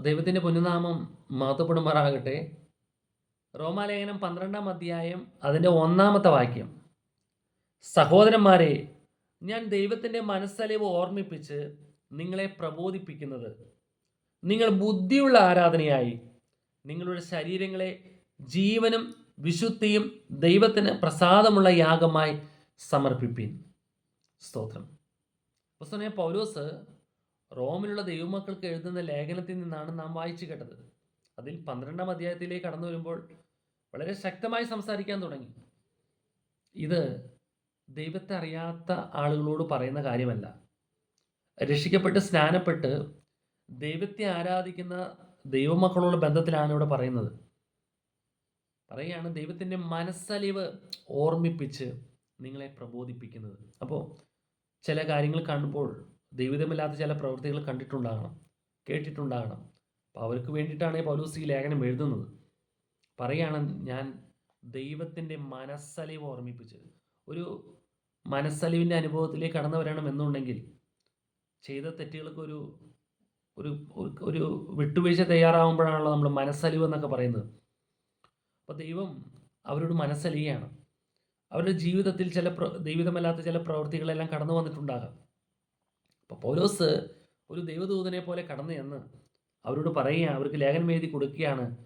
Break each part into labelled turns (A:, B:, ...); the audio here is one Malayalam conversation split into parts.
A: ദൈവത്തിന്റെ പുനഃനാമം മഹത്വപ്പെടുമാറാകട്ടെ. റോമാലേഖനം പന്ത്രണ്ടാം അധ്യായം അതിന്റെ ഒന്നാമത്തെ വാക്യം. സഹോദരന്മാരെ ഞാൻ ദൈവത്തിന്റെ മനസ്സലിവ് ഓർമ്മിപ്പിച്ച് നിങ്ങളെ പ്രബോധിപ്പിക്കുന്നത്. നിങ്ങൾ ബുദ്ധിയുള്ള ആരാധനയായി. നിങ്ങളുടെ ശരീരങ്ങളെ ജീവനും വിശുദ്ധിയും ദൈവത്തിന് പ്രസാദമുള്ള യാഗമായി സമർപ്പിപ്പിൻ. സ്തോത്രം. പൗലോസ് റോമിലുള്ള ദൈവമക്കൾക്ക് എഴുതുന്ന ലേഖനത്തിൽ നിന്നാണ് നാം വായിച്ചു കേട്ടത്. അതിൽ പന്ത്രണ്ടാം അധ്യായത്തിലേക്ക് കടന്നു വരുമ്പോൾ വളരെ ശക്തമായി സംസാരിക്കാൻ തുടങ്ങി. ഇത് ദൈവത്തെ അറിയാത്ത ആളുകളോട് പറയുന്ന കാര്യമല്ല. രക്ഷിക്കപ്പെട്ട് സ്നാനപ്പെട്ട് ദൈവത്തെ ആരാധിക്കുന്ന ദൈവമക്കളോട് ബന്ധത്തിലാണ് ഇവിടെ പറയുന്നത്. പറയുകയാണ് ദൈവത്തിന്റെ മനസ്സലിവ് ഓർമ്മിപ്പിച്ച് നിങ്ങളെ പ്രബോധിപ്പിക്കുന്നത്. അപ്പോൾ ചില കാര്യങ്ങൾ കാണുമ്പോൾ ദൈവിതമില്ലാത്ത ചില പ്രവൃത്തികൾ കണ്ടിട്ടുണ്ടാകണം കേട്ടിട്ടുണ്ടാകണം. അപ്പോൾ അവർക്ക് വേണ്ടിയിട്ടാണ് പൗലൂസ് ഈ ലേഖനം എഴുതുന്നത്. പറയുകയാണ് ഞാൻ ദൈവത്തിന്റെ മനസ്സലിവ് ഓർമ്മിപ്പിച്ചത്. ഒരു മനസ്സലിവിന്റെ അനുഭവത്തിലേക്ക് കടന്നു വരണം എന്നുണ്ടെങ്കിൽ ചെയ്ത തെറ്റുകൾക്ക് ഒരു ഒരു ഒരു- വിട്ടുവീഴ്ച തയ്യാറാവുമ്പോഴാണല്ലോ നമ്മൾ മനസ്സലിവ് എന്നൊക്കെ പറയുന്നത്. അപ്പോൾ ദൈവം അവരോട് മനസ്സലിയാണ് അവരുടെ ജീവിതത്തിൽ ചില പ്ര ദൈവിതമല്ലാത്ത ചില പ്രവൃത്തികളെല്ലാം കടന്നു വന്നിട്ടുണ്ടാകാം. അപ്പോൾ പൗലോസ് ഒരു ദൈവദൂതനെ പോലെ കടന്നു എന്ന് അവരോട് പറയുക അവർക്ക് ലേഖനം എഴുതി കൊടുക്കുകയാണ്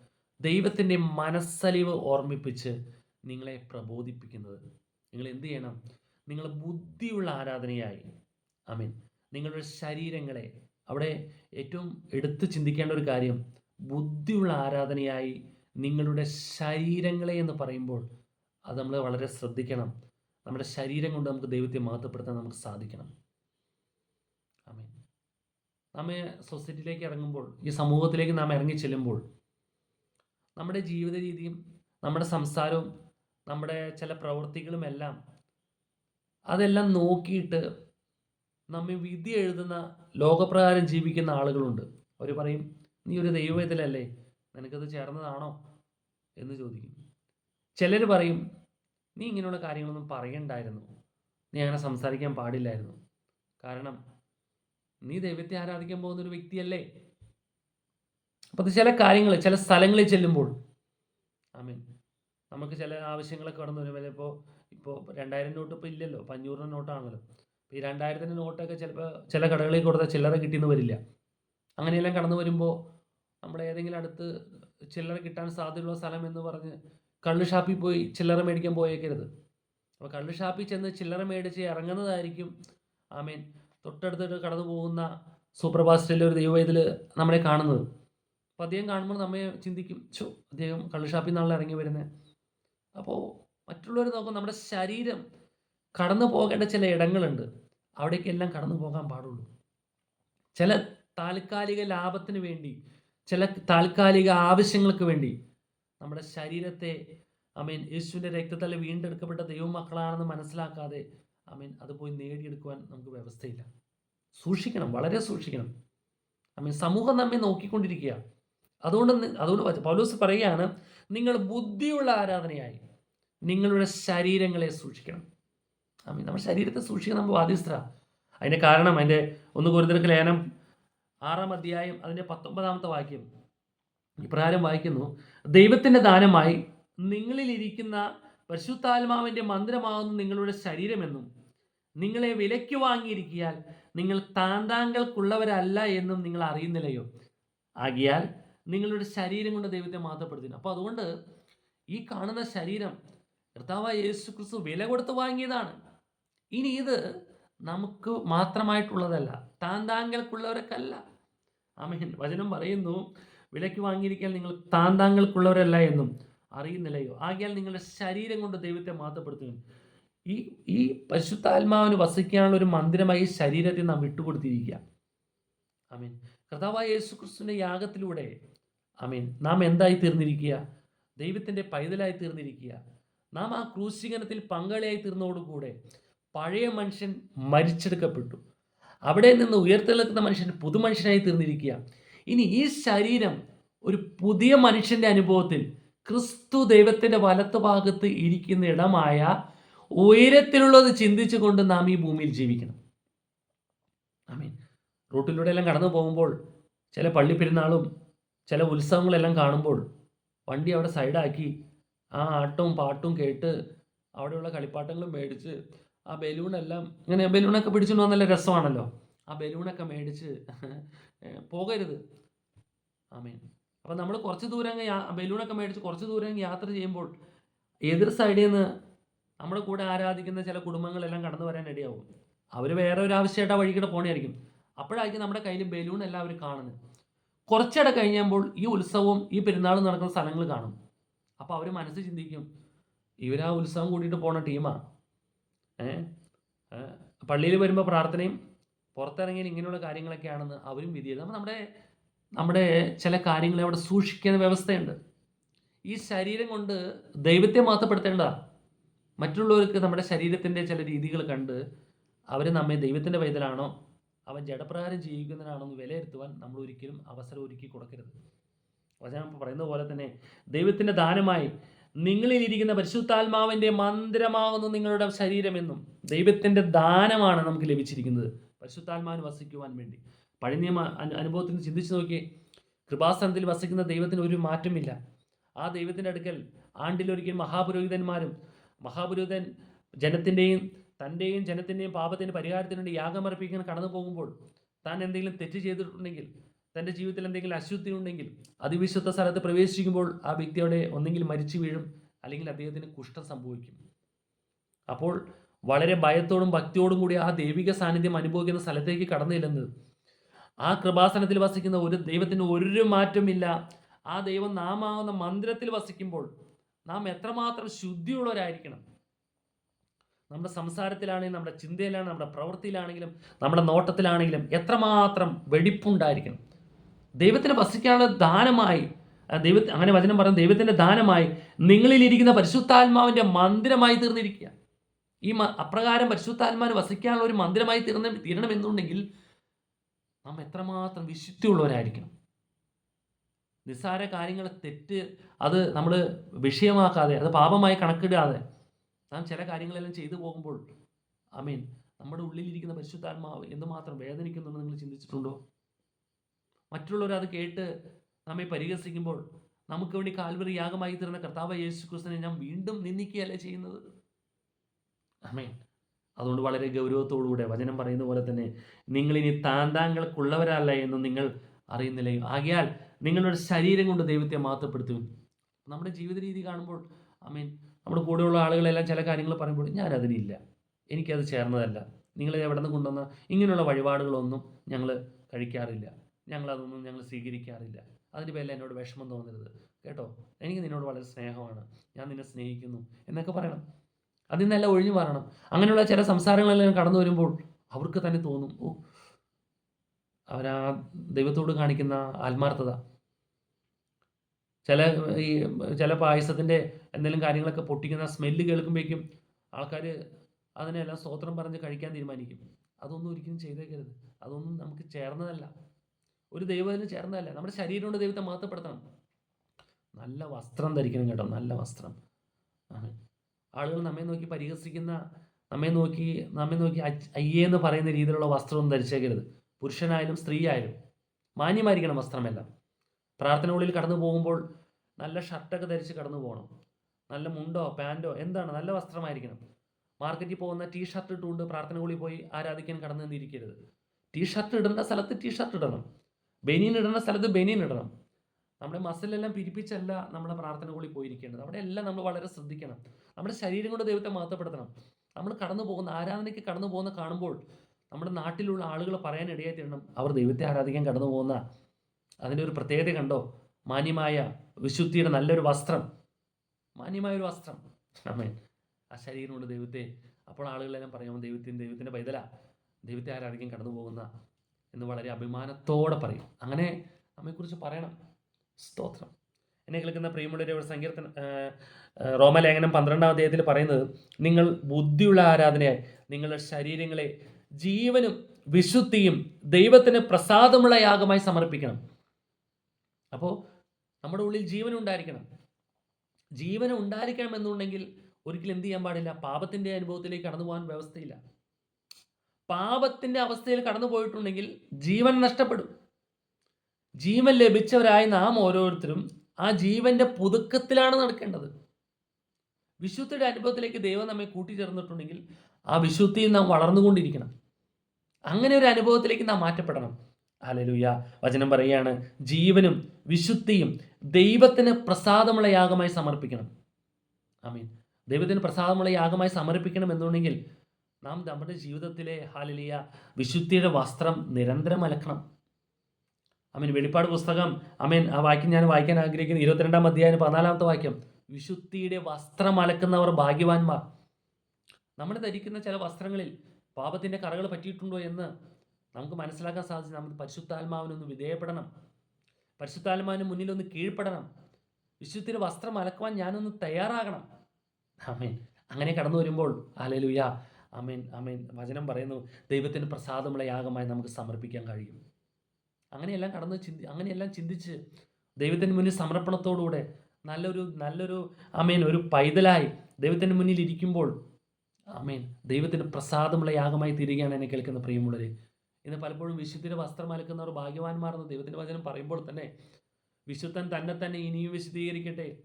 A: ദൈവത്തിന്റെ മനസ്സലിവ് ഓർമ്മിപ്പിച്ച് നിങ്ങളെ പ്രബോധിപ്പിക്കുന്നത്. നിങ്ങൾ എന്ത് ചെയ്യണം? നിങ്ങൾ ബുദ്ധിയുള്ള ആരാധനയായി. ഐ മീൻ നിങ്ങളുടെ ശരീരങ്ങളെ അവിടെ ഏറ്റവും എടുത്തു ചിന്തിക്കേണ്ട ഒരു കാര്യം ബുദ്ധിയുള്ള ആരാധനയായി നിങ്ങളുടെ ശരീരങ്ങളെ എന്ന് പറയുമ്പോൾ അത് നമ്മൾ വളരെ ശ്രദ്ധിക്കണം. നമ്മുടെ ശരീരം കൊണ്ട് നമുക്ക് ദൈവത്തെ മഹത്വപ്പെടുത്താൻ നമുക്ക് സാധിക്കണം. നമ്മെ സൊസൈറ്റിയിലേക്ക് ഇറങ്ങുമ്പോൾ ഈ സമൂഹത്തിലേക്ക് നാം ഇറങ്ങി ചെല്ലുമ്പോൾ നമ്മുടെ ജീവിത രീതിയും നമ്മുടെ സംസാരവും നമ്മുടെ ചില പ്രവൃത്തികളും എല്ലാം അതെല്ലാം നോക്കിയിട്ട് നമ്മെ വിധി എഴുതുന്ന ലോകപ്രകാരം ജീവിക്കുന്ന ആളുകളുണ്ട്. അവർ പറയും നീ ഒരു ദൈവത്തിലല്ലേ നിനക്കത് ചേർന്നതാണോ? എന്ന് ചോദിക്കും. ചിലർ പറയും നീ ഇങ്ങനെയുള്ള കാര്യങ്ങളൊന്നും പറയണ്ടായിരുന്നു. നീ അങ്ങനെ സംസാരിക്കാൻ പാടില്ലായിരുന്നു. കാരണം നീ ദൈവത്തെ ആരാധിക്കാൻ പോകുന്ന ഒരു വ്യക്തിയല്ലേ? അപ്പോൾ ചില കാര്യങ്ങൾ ചില സ്ഥലങ്ങളിൽ ചെല്ലുമ്പോൾ ഐ നമുക്ക് ചില ആവശ്യങ്ങളൊക്കെ കടന്നു വരും ഇപ്പോൾ ഇപ്പോൾ രണ്ടായിരം നോട്ട് ഇപ്പോൾ ഇല്ലല്ലോ ഇപ്പം അഞ്ഞൂറിന് നോട്ടാണല്ലോ. ഈ രണ്ടായിരത്തിന്റെ നോട്ടൊക്കെ ചിലപ്പോൾ ചില കടകളിൽ കൊടുത്താൽ ചില്ലറ കിട്ടിയെന്ന് വരില്ല. അങ്ങനെയെല്ലാം കടന്നു വരുമ്പോൾ നമ്മുടെ ഏതെങ്കിലും അടുത്ത് ചില്ലറ കിട്ടാൻ സാധ്യതയുള്ള സ്ഥലം എന്ന് പറഞ്ഞ് കള്ള് ഷാപ്പിൽ പോയി ചില്ലറ മേടിക്കാൻ പോയേക്കരുത്. അപ്പോൾ കള്ള് ഷാപ്പിൽ ചെന്ന് ചില്ലറ മേടിച്ച് ഇറങ്ങുന്നതായിരിക്കും ആമീൻ തൊട്ടടുത്തിട്ട് കടന്നു പോകുന്ന സൂപ്പർഫാസ്റ്റിലെ ഒരു ദൈവം ഇതിൽ നമ്മളെ കാണുന്നത്. അപ്പോൾ അദ്ദേഹം കാണുമ്പോൾ നമ്മെ ചിന്തിക്കും ചോ അദ്ദേഹം കള്ളുഷാപ്പിൽ നിന്നാണ് ഇറങ്ങി വരുന്നത് അപ്പോൾ മറ്റുള്ളവർ നോക്കും നമ്മുടെ ശരീരം കടന്നു പോകേണ്ട ചില ഇടങ്ങളുണ്ട്. അവിടേക്കെല്ലാം കടന്നു പോകാൻ പാടുള്ളൂ. ചില താൽക്കാലിക ലാഭത്തിന് വേണ്ടി ചില താൽക്കാലിക ആവശ്യങ്ങൾക്ക് വേണ്ടി നമ്മുടെ ശരീരത്തെ ഐ മീൻ യേശുവിന്റെ രക്തത്തിൽ വീണ്ടെടുക്കപ്പെട്ട ദൈവമക്കളാണെന്ന് മനസ്സിലാക്കാതെ അമീൻ അത് പോയി നേടിയെടുക്കുവാൻ നമുക്ക് വ്യവസ്ഥയില്ല. സൂക്ഷിക്കണം വളരെ സൂക്ഷിക്കണം. ഐ മീൻ സമൂഹം നമ്മെ നോക്കിക്കൊണ്ടിരിക്കുക. അതുകൊണ്ട് അതുകൊണ്ട് പൗലോസ് പറയുകയാണ് നിങ്ങൾ ബുദ്ധിയുള്ള ആരാധനയായി നിങ്ങളുടെ ശരീരങ്ങളെ സൂക്ഷിക്കണം. ഐ മീൻ നമ്മുടെ ശരീരത്തെ സൂക്ഷിക്കാൻ നമ്മൾ ബാധ്യസ്ഥ അതിന്റെ കാരണം അതിന്റെ ഒന്ന് കുരുതിരക്ക് ലേനം ആറാം അധ്യായം അതിന്റെ പത്തൊമ്പതാമത്തെ വാക്യം. ഇപ്രകാരം വായിക്കുന്നു ദൈവത്തിന്റെ ദാനമായി നിങ്ങളിലിരിക്കുന്ന പരിശുദ്ധാത്മാവിന്റെ മന്ദിരമാകുന്നു നിങ്ങളുടെ ശരീരമെന്നും നിങ്ങളെ വിലയ്ക്ക് വാങ്ങിയിരിക്കിയാൽ നിങ്ങൾ താന്താങ്കൾക്കുള്ളവരല്ല എന്നും നിങ്ങൾ അറിയുന്നില്ലയോ? ആകിയാൽ നിങ്ങളുടെ ശരീരം കൊണ്ട് ദൈവത്തെ മാറ്റപ്പെടുത്തുന്നു അപ്പോൾ അതുകൊണ്ട് ഈ കാണുന്ന ശരീരം കർത്താവ് യേശു ക്രിസ്തു വില കൊടുത്ത് വാങ്ങിയതാണ്. ഇനി ഇത് നമുക്ക് മാത്രമായിട്ടുള്ളതല്ല താന്താങ്കൾക്കുള്ളവർക്കല്ല ആമേൻ. വചനം പറയുന്നു വിലയ്ക്ക് വാങ്ങിയിരിക്കാൻ നിങ്ങൾ താന്താങ്കൾക്കുള്ളവരല്ല എന്നും അറിയുന്നില്ലയോ? ആകിയാൽ നിങ്ങളുടെ ശരീരം കൊണ്ട് ദൈവത്തെ മാറ്റപ്പെടുത്തുന്നു. ഈ ഈ പരിശുദ്ധാത്മാവിന് വസിക്കാനുള്ള ഒരു മന്ദിരമായി ശരീരത്തെ നാം വിട്ടുകൊടുത്തിരിക്കുക. ആമീൻ. കർത്താവായ യേശു ക്രിസ്തുവിന്റെ യാഗത്തിലൂടെ ആമീൻ നാം എന്തായി തീർന്നിരിക്കുക? ദൈവത്തിന്റെ പൈതലായി തീർന്നിരിക്കുക. നാം ആ ക്രൂശീകരണത്തിൽ പങ്കാളിയായി തീർന്നതോടുകൂടെ പഴയ മനുഷ്യൻ മരിച്ചെടുക്കപ്പെട്ടു. അവിടെ നിന്ന് ഉയർത്തെഴുന്നേൽക്കുന്ന മനുഷ്യൻ പുതുമനുഷ്യനായി തീർന്നിരിക്കുക. ഇനി ഈ ശരീരം ഒരു പുതിയ മനുഷ്യന്റെ അനുഭവത്തിൽ ക്രിസ്തു ദൈവത്തിന്റെ വലത്തുഭാഗത്ത് ഇരിക്കുന്ന ഇടമായ ഉയരത്തിലുള്ളത് ചിന്തിച്ചുകൊണ്ട് നാം ഈ ഭൂമിയിൽ ജീവിക്കണം. ഐ മീൻ റൂട്ടിലൂടെ എല്ലാം കടന്നു പോകുമ്പോൾ ചില പള്ളിപ്പെരുന്നാളും ചില ഉത്സവങ്ങളെല്ലാം കാണുമ്പോൾ വണ്ടി അവിടെ സൈഡാക്കി ആ ആട്ടവും പാട്ടും കേട്ട് അവിടെയുള്ള കളിപ്പാട്ടങ്ങളും മേടിച്ച് ആ ബലൂണെല്ലാം ഇങ്ങനെ ബലൂണൊക്കെ പിടിച്ചുകൊണ്ട് വന്നല്ല രസമാണല്ലോ. ആ ബലൂണൊക്കെ മേടിച്ച് പോകരുത്. പോകരുത് മീൻ അപ്പം നമ്മൾ കുറച്ച് ദൂരം ബലൂണൊക്കെ മേടിച്ച് കുറച്ച് ദൂരം യാത്ര ചെയ്യുമ്പോൾ എതിർ സൈഡിൽ നിന്ന് നമ്മുടെ കൂടെ ആരാധിക്കുന്ന ചില കുടുംബങ്ങളെല്ലാം കടന്നു വരാൻ ഇടയാവും അവർ വേറെ ഒരു ആവശ്യമായിട്ട് ആ വഴിക്കൂടെ പോകണമായിരിക്കും അപ്പോഴായിരിക്കും നമ്മുടെ കയ്യിൽ ബലൂൺ എല്ലാം അവർ കാണുന്നത്. കുറച്ചിടെ കഴിഞ്ഞപ്പോൾ ഈ ഉത്സവവും ഈ പെരുന്നാളും നടക്കുന്ന സ്ഥലങ്ങൾ കാണും. അപ്പോൾ അവർ മനസ്സ് ചിന്തിക്കും ഇവരാ ഉത്സവം കൂട്ടിയിട്ട് പോണ ടീമാ ഏ? പള്ളിയിൽ വരുമ്പോൾ പ്രാർത്ഥനയും പുറത്തിറങ്ങിയാൽ ഇങ്ങനെയുള്ള കാര്യങ്ങളൊക്കെയാണെന്ന് അവരും വിധി അപ്പം നമ്മുടെ നമ്മുടെ ചില കാര്യങ്ങളെ അവിടെ സൂക്ഷിക്കുന്ന വ്യവസ്ഥയുണ്ട്. ഈ ശരീരം കൊണ്ട് ദൈവത്തെ മാത്രപ്പെടുത്തേണ്ടതാ. മറ്റുള്ളവർക്ക് നമ്മുടെ ശരീരത്തിന്റെ ചില രീതികൾ കണ്ട് അവർ നമ്മെ ദൈവത്തിന്റെ പൈതലാണോ അവൻ ജഡപ്രകാരം ജീവിക്കുന്നതിനാണോ എന്ന് വിലയിരുത്തുവാൻ നമ്മൾ ഒരിക്കലും അവസരം ഒരുക്കി കൊടുക്കരുത്. വചനം പറയുന്ന പോലെ തന്നെ ദൈവത്തിന്റെ ദാനമായി നിങ്ങളിലിരിക്കുന്ന പരിശുദ്ധാത്മാവിന്റെ മന്ദിരമാകുന്നു നിങ്ങളുടെ ശരീരമെന്നും ദൈവത്തിന്റെ ദാനമാണ് നമുക്ക് ലഭിച്ചിരിക്കുന്നത് പരിശുദ്ധാത്മാവിന് വസിക്കുവാൻ വേണ്ടി. പഴയ അനുഭവത്തിൽ നിന്ന് ചിന്തിച്ചു നോക്കിയേ കൃപാസനത്തിൽ വസിക്കുന്ന ദൈവത്തിന് ഒരു മാറ്റമില്ല. ആ ദൈവത്തിന്റെ അടുക്കൽ ആണ്ടിലൊരിക്കൽ മഹാപുരോഹിതന്മാരും മഹാപുരോഹിതൻ ജനത്തിന്റെയും തന്റെയും ജനത്തിന്റെയും പാപത്തിന്റെ പരിഹാരത്തിന് വേണ്ടി യാഗമർപ്പിക്കാൻ കടന്നു പോകുമ്പോൾ താൻ എന്തെങ്കിലും തെറ്റ് ചെയ്തിട്ടുണ്ടെങ്കിൽ തന്റെ ജീവിതത്തിൽ എന്തെങ്കിലും അശുദ്ധി ഉണ്ടെങ്കിൽ അതിവിശുദ്ധ സ്ഥലത്ത് പ്രവേശിക്കുമ്പോൾ ആ വ്യക്തിയുടെ ഒന്നെങ്കിൽ മരിച്ചു വീഴും അല്ലെങ്കിൽ അദ്ദേഹത്തിന് കുഷ്ഠം സംഭവിക്കും. അപ്പോൾ വളരെ ഭയത്തോടും ഭക്തിയോടും കൂടി ആ ദൈവിക സാന്നിധ്യം അനുഭവിക്കുന്ന സ്ഥലത്തേക്ക് കടന്നില്ലെന്ന്. ആ കൃപാസനത്തിൽ വസിക്കുന്ന ഒരു ദൈവത്തിന് ഒരു മാറ്റമില്ല. ആ ദൈവം നാമാകുന്ന മന്ദിരത്തിൽ വസിക്കുമ്പോൾ നാം എത്രമാത്രം ശുദ്ധിയുള്ളവരായിരിക്കണം. നമ്മുടെ സംസാരത്തിലാണെങ്കിലും നമ്മുടെ ചിന്തയിലാണ് നമ്മുടെ പ്രവൃത്തിയിലാണെങ്കിലും നമ്മുടെ നോട്ടത്തിലാണെങ്കിലും എത്രമാത്രം വെടിപ്പുണ്ടായിരിക്കണം. ദൈവത്തിന് വസിക്കാനുള്ള ദാനമായി ദൈവത്തിന് ദൈവ അങ്ങനെ വചനം പറഞ്ഞ ദൈവത്തിന്റെ ദാനമായി നിങ്ങളിലിരിക്കുന്ന പരിശുദ്ധാത്മാവിന്റെ മന്ദിരമായി തീർന്നിരിക്കുക. ഈ അപ്രകാരം പരിശുദ്ധാത്മാവിന് വസിക്കാനുള്ള ഒരു മന്ദിരമായി തീർന്ന തീരണമെന്നുണ്ടെങ്കിൽ നാം എത്രമാത്രം വിശുദ്ധിയുള്ളവരായിരിക്കണം. നിസ്സാര കാര്യങ്ങൾ തെറ്റ് അത് നമ്മൾ വിഷയമാക്കാതെ അത് പാപമായി കണക്കിടാതെ നാം ചില കാര്യങ്ങളെല്ലാം ചെയ്തു പോകുമ്പോൾ ഐ മീൻ നമ്മുടെ ഉള്ളിലിരിക്കുന്ന പരിശുദ്ധാത്മാവ് എന്തുമാത്രം വേദനിക്കുന്നുണ്ടെന്ന് നിങ്ങൾ ചിന്തിച്ചിട്ടുണ്ടോ? മറ്റുള്ളവർ അത് കേട്ട് നമ്മെ പരിഹസിക്കുമ്പോൾ നമുക്ക് വേണ്ടി കാൽവറി യാഗമായി തീർന്ന കർത്താവ് യേശു ക്രിസ്തുവിനെ ഞാൻ വീണ്ടും നിന്ദിക്കുകയല്ലേ ചെയ്യുന്നത്? അമേൻ. അതുകൊണ്ട് വളരെ ഗൗരവത്തോടുകൂടെ വചനം പറയുന്ന പോലെ തന്നെ നിങ്ങളിനി താന്താങ്ങൾക്കുള്ളവരല്ല എന്ന് നിങ്ങൾ അറിയുന്നില്ലയോ? ആകയാൽ നിങ്ങളുടെ ശരീരം കൊണ്ട് ദൈവത്തെ മാത്രപ്പെടുത്തും നമ്മുടെ ജീവിത രീതി കാണുമ്പോൾ ഐ മീൻ നമ്മുടെ കൂടെയുള്ള ആളുകളെല്ലാം ചില കാര്യങ്ങൾ പറയുമ്പോൾ ഞാൻ അതിനില്ല എനിക്കത് ചേർന്നതല്ല. നിങ്ങൾ എവിടെ നിന്ന് കൊണ്ടുവന്ന ഇങ്ങനെയുള്ള വഴിപാടുകളൊന്നും ഞങ്ങൾ കഴിക്കാറില്ല. ഞങ്ങളതൊന്നും ഞങ്ങൾ സ്വീകരിക്കാറില്ല. അതിന്റെ പേരിൽ എന്നോട് വിഷമം തോന്നരുത്. കേട്ടോ? എനിക്ക് നിന്നോട് വളരെ സ്നേഹമാണ്. ഞാൻ നിന്നെ സ്നേഹിക്കുന്നു എന്നൊക്കെ പറയണം. അതിൽ നിന്നെല്ലാം ഒഴിഞ്ഞു മാറണം. അങ്ങനെയുള്ള ചില സംസാരങ്ങളെല്ലാം കടന്നു വരുമ്പോൾ അവർക്ക് തന്നെ തോന്നും ഓ അവരാ ദൈവത്തോട് കാണിക്കുന്ന ആത്മാർത്ഥത. ചില ഈ ചില പായസത്തിന്റെ എന്തെങ്കിലും കാര്യങ്ങളൊക്കെ പൊട്ടിക്കുന്ന സ്മെല്ല് കേൾക്കുമ്പോഴേക്കും ആൾക്കാർ അതിനെല്ലാം സ്തോത്രം പറഞ്ഞ് കഴിക്കാൻ തീരുമാനിക്കും. അതൊന്നും ഒരിക്കലും ചെയ്തേക്കരുത്. അതൊന്നും നമുക്ക് ചേർന്നതല്ല. ഒരു ദൈവത്തിന് ചേർന്നതല്ല. നമ്മുടെ ശരീരം കൊണ്ട് ദൈവത്തെ മാത്രപ്പെടുത്തണം നല്ല വസ്ത്രം ധരിക്കണം കേട്ടോ. നല്ല വസ്ത്രം. ആളുകൾ നമ്മെ നോക്കി പരിഹസിക്കുന്ന നമ്മെ നോക്കി നമ്മെ നോക്കി അയ്യേ എന്ന് പറയുന്ന രീതിയിലുള്ള വസ്ത്രം ധരിച്ചേക്കരുത്. പുരുഷനായാലും സ്ത്രീയായാലും മാന്യമായിരിക്കണം വസ്ത്രമെല്ലാം. പ്രാർത്ഥനകളിൽ കടന്നു പോകുമ്പോൾ നല്ല ഷർട്ടൊക്കെ ധരിച്ച് കടന്നു പോകണം. നല്ല മുണ്ടോ പാന്റോ എന്താണ്? നല്ല വസ്ത്രമായിരിക്കണം. മാർക്കറ്റിൽ പോകുന്ന ടീ ഷർട്ട് ഇട്ടുകൊണ്ട് പ്രാർത്ഥനകളിൽ പോയി ആരാധിക്കാൻ കടന്നു നിന്നിരിക്കരുത്. ടീ ഷർട്ട് ഇടേണ്ട സ്ഥലത്ത് ടീ ഷർട്ട് ഇടണം. ബനിയൻ ഇടേണ്ട സ്ഥലത്ത് ബനിയൻ ഇടണം. നമ്മുടെ മസിലെല്ലാം പിരിപ്പിച്ചല്ല നമ്മുടെ പ്രാർത്ഥനകളിൽ പോയിരിക്കേണ്ടത്. അവിടെ എല്ലാം നമ്മൾ വളരെ ശ്രദ്ധിക്കണം. നമ്മുടെ ശരീരം കൊണ്ട് ദൈവത്തെ മാറ്റപ്പെടുത്തണം നമ്മൾ കടന്നു പോകുന്ന ആരാധനയ്ക്ക് കടന്നു പോകുന്ന കാണുമ്പോൾ നമ്മുടെ നാട്ടിലുള്ള ആളുകൾ പറയാൻ ഇടയായിത്തീരണം അവർ ദൈവത്തെ ആരാധിക്കാൻ കടന്നു പോകുന്ന അതിന്റെ ഒരു പ്രത്യേകത കണ്ടോ? മാന്യമായ വിശുദ്ധിയുടെ നല്ലൊരു വസ്ത്രം. മാന്യമായ ഒരു വസ്ത്രം. ആമേൻ. ആ ശരീരമുണ്ട് ദൈവത്തെ അപ്പോൾ ആളുകളെല്ലാം പറയും ദൈവത്തിന് ദൈവത്തിന്റെ പൈതല. ദൈവത്തെ ആരാധിക്കാൻ കടന്നു പോകുന്ന എന്ന് വളരെ അഭിമാനത്തോടെ പറയും. അങ്ങനെ നമ്മെക്കുറിച്ച് പറയണം. സ്തോത്രം. എന്നെ കേൾക്കുന്ന പ്രിയമുള്ളവരെ ഒരു സങ്കീർത്തന റോമലേഖനം പന്ത്രണ്ടാം അധ്യായത്തിൽ പറയുന്നത് നിങ്ങൾ ബുദ്ധിയുള്ള ആരാധനയായി നിങ്ങളുടെ ശരീരങ്ങളെ ജീവനും വിശുദ്ധിയും ദൈവത്തിന് പ്രസാദമുള്ള യാഗമായി സമർപ്പിക്കണം. അപ്പോൾ നമ്മുടെ ഉള്ളിൽ ജീവൻ ഉണ്ടായിരിക്കണം. ജീവൻ ഉണ്ടായിരിക്കണം എന്നുണ്ടെങ്കിൽ ഒരിക്കലും എന്ത് ചെയ്യാൻ പാടില്ല. പാപത്തിന്റെ അനുഭവത്തിലേക്ക് കടന്നു പോകാൻ വ്യവസ്ഥയില്ല. പാപത്തിന്റെ അവസ്ഥയിൽ കടന്നു പോയിട്ടുണ്ടെങ്കിൽ ജീവൻ നഷ്ടപ്പെടും. ജീവൻ ലഭിച്ചവരായ നാം ഓരോരുത്തരും ആ ജീവന്റെ പുതുക്കത്തിലാണ് നടക്കേണ്ടത്. വിശുദ്ധിയുടെ അനുഭവത്തിലേക്ക് ദൈവം നമ്മെ കൂട്ടിച്ചേർന്നിട്ടുണ്ടെങ്കിൽ ആ വിശുദ്ധിയിൽ നാം വളർന്നുകൊണ്ടിരിക്കണം. അങ്ങനെ ഒരു അനുഭവത്തിലേക്ക് നാം മാറ്റപ്പെടണം. ഹല്ലേലൂയ. വചനം പറയുകയാണ് ജീവനും വിശുദ്ധിയും ദൈവത്തിന് പ്രസാദമുള്ള യാഗമായി സമർപ്പിക്കണം. ആമീൻ. ദൈവത്തിന് പ്രസാദമുള്ള യാഗമായി സമർപ്പിക്കണം എന്നുണ്ടെങ്കിൽ നാം നമ്മുടെ ജീവിതത്തിലെ ഹാലലിയ വിശുദ്ധിയുടെ വസ്ത്രം നിരന്തരം അലക്കണം. അമീൻ വെളിപ്പാട് പുസ്തകം അമീൻ ആ വാക്യം ഞാൻ വായിക്കാൻ ആഗ്രഹിക്കുന്നു. ഇരുപത്തിരണ്ടാം അധ്യായം പതിനാലാമത്തെ വാക്യം. വിശുദ്ധിയുടെ വസ്ത്രം അലക്കുന്നവർ ഭാഗ്യവാന്മാർ. നമ്മൾ ധരിക്കുന്ന ചില വസ്ത്രങ്ങളിൽ പാപത്തിന്റെ കറകൾ പറ്റിയിട്ടുണ്ടോ എന്ന് നമുക്ക് മനസ്സിലാക്കാൻ സാധിച്ചു നമ്മൾ പരിശുദ്ധാത്മാവിനൊന്ന് വിധേയപ്പെടണം. പരിശുദ്ധാത്മാവിന് മുന്നിലൊന്ന് കീഴ്പ്പെടണം. വിശുദ്ധത്തിന്റെ വസ്ത്രം അലക്കുവാൻ ഞാനൊന്ന് തയ്യാറാകണം. ആമേൻ. അങ്ങനെ കടന്നു വരുമ്പോൾ ആലലുയ ആമേൻ ആമേൻ. വചനം പറയുന്നു ദൈവത്തിന് പ്രസാദമുള്ള യാഗമായി നമുക്ക് സമർപ്പിക്കാൻ കഴിയും. അങ്ങനെയെല്ലാം കടന്ന് ചിന്തി അങ്ങനെയെല്ലാം ചിന്തിച്ച് ദൈവത്തിന് മുന്നിൽ സമർപ്പണത്തോടുകൂടെ നല്ലൊരു നല്ലൊരു ആമേൻ ഒരു പൈതലായി ദൈവത്തിന് മുന്നിൽ ഇരിക്കുമ്പോൾ ആമേൻ ദൈവത്തിന് പ്രസാദമുള്ള യാഗമായി തീരുകയാണ് എന്നെ കേൾക്കുന്ന പ്രിയമുള്ളവരെ. ഇന്ന് പലപ്പോഴും വിശുദ്ധിയുടെ വസ്ത്രം അലക്കുന്നവർ ഭാഗ്യവാന്മാർ എന്ന് ദൈവത്തിന്റെ വചനം പറയുമ്പോൾ തന്നെ വിശുദ്ധൻ തന്നെ തന്നെ ഇനിയും വിശദീകരിക്കട്ടെ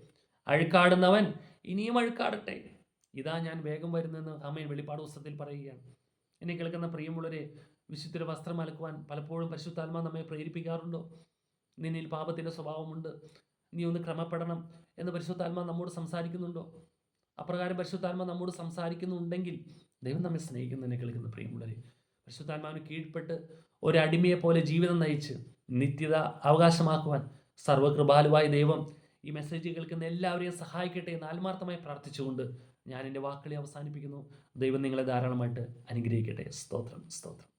A: അഴുക്കാടുന്നവൻ ഇനിയും അഴുക്കാടട്ടെ. ഇതാ ഞാൻ വേഗം വരുന്നെന്ന് അമ്മയും വെളിപ്പാട് പുസ്തകത്തിൽ പറയുകയാണ്. എന്നെ കേൾക്കുന്ന പ്രിയമുള്ളവരെ വിശുദ്ധിയുടെ വസ്ത്രം അലക്കുവാൻ പലപ്പോഴും പരിശുദ്ധാത്മാ നമ്മെ പ്രേരിപ്പിക്കാറുണ്ടോ? നിന്നിൽ പാപത്തിന്റെ സ്വഭാവമുണ്ട്. നീ ഒന്ന് ക്രമപ്പെടണം എന്ന് പരിശുദ്ധാത്മാ നമ്മോട് സംസാരിക്കുന്നുണ്ടോ? അപ്രകാരം പരിശുദ്ധാത്മാ നമ്മോട് സംസാരിക്കുന്നുണ്ടെങ്കിൽ ദൈവം നമ്മെ സ്നേഹിക്കുന്നതിനെ കേൾക്കുന്ന പ്രിയമുള്ളവരെ പരിശുദ്ധാത്മാവിന് കീഴ്പ്പെട്ട് ഒരടിമയെ പോലെ ജീവിതം നയിച്ച് നിത്യത അവകാശമാക്കുവാൻ സർവകൃപാലുവായ ദൈവം ഈ മെസ്സേജ് കേൾക്കുന്ന എല്ലാവരെയും സഹായിക്കട്ടെ എന്ന് ആത്മാർത്ഥമായി പ്രാർത്ഥിച്ചുകൊണ്ട് ഞാൻ എന്റെ വാക്കുകളെ അവസാനിപ്പിക്കുന്നു. ദൈവം നിങ്ങളെ ധാരാളമായിട്ട് അനുഗ്രഹിക്കട്ടെ. സ്തോത്രം സ്തോത്രം.